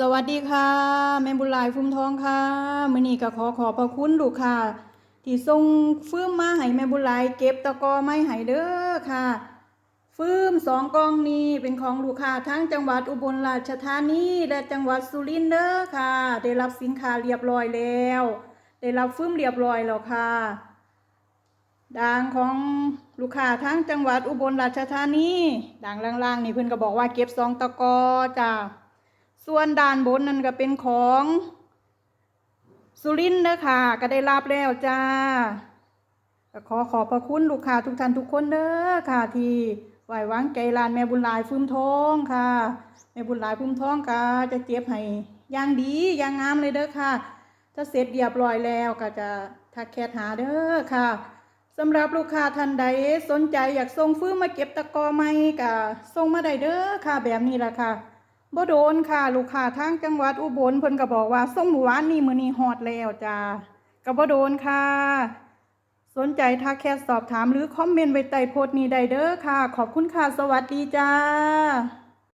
สวัสดีค่ะแม่บุญลายฟุ้มทองค่ะมื้อนี้ก็ขอขอบพระคุณลูกค่ะ ที่ส่งฟื้มมาให้แม่บุญลายเก็บตะกอไม้ให้เด้อค่ะ ฟื้มสองกองนี้เป็นของลูกค้าทั้งจังหวัดอุบลราชธานีและจังหวัดสุรินทร์เด้อค่ะ ได้รับสินค้าเรียบร้อยแล้ว ได้รับฟื้มเรียบร้อยแล้วค่ะด่างของลูกค้าทั้งจังหวัดอุบลราชธานีด่างล่างๆนี่เพิ่อนก็บอกว่าเก็บสองตะกอจ้า ส่วนด้านบนนั่นก็เป็นของสุรินทร์เด้อค่ะก็ได้รับแล้วจ้าขอขอบพระคุณลูกค้าทุกท่านทุกคนเด้อค่ะ ที่ไหววางใจร้านแม่บุญลายฟื้มทองค่ะแม่บุญลายฟื้มทองก็จะเก็บให้อย่างดีอย่างงามเลยเด้อค่ะ ถ้าเสร็จเรียบร้อยแล้วก็จะทักแคทหาเด้อค่ะสำหรับลูกค้าท่านใดสนใจอยากส่งฟื้นมาเก็บตะกอไหมก็ส่งมาได้เด้อค่ะแบบนี้ละค่ะ บ่โดนค่ะ ลูกค้าทางจังหวัดอุบลเพิ่นก็บอกว่าส่งหมู่บ้านนี่มื้อนี้ฮอดแล้วจ้าก็บ่โดนค่ะ สนใจทักแคทสอบถามหรือคอมเมนต์ไว้ใต้โพสต์นี้ได้เด้อค่ะ ขอบคุณค่ะ สวัสดีจ้า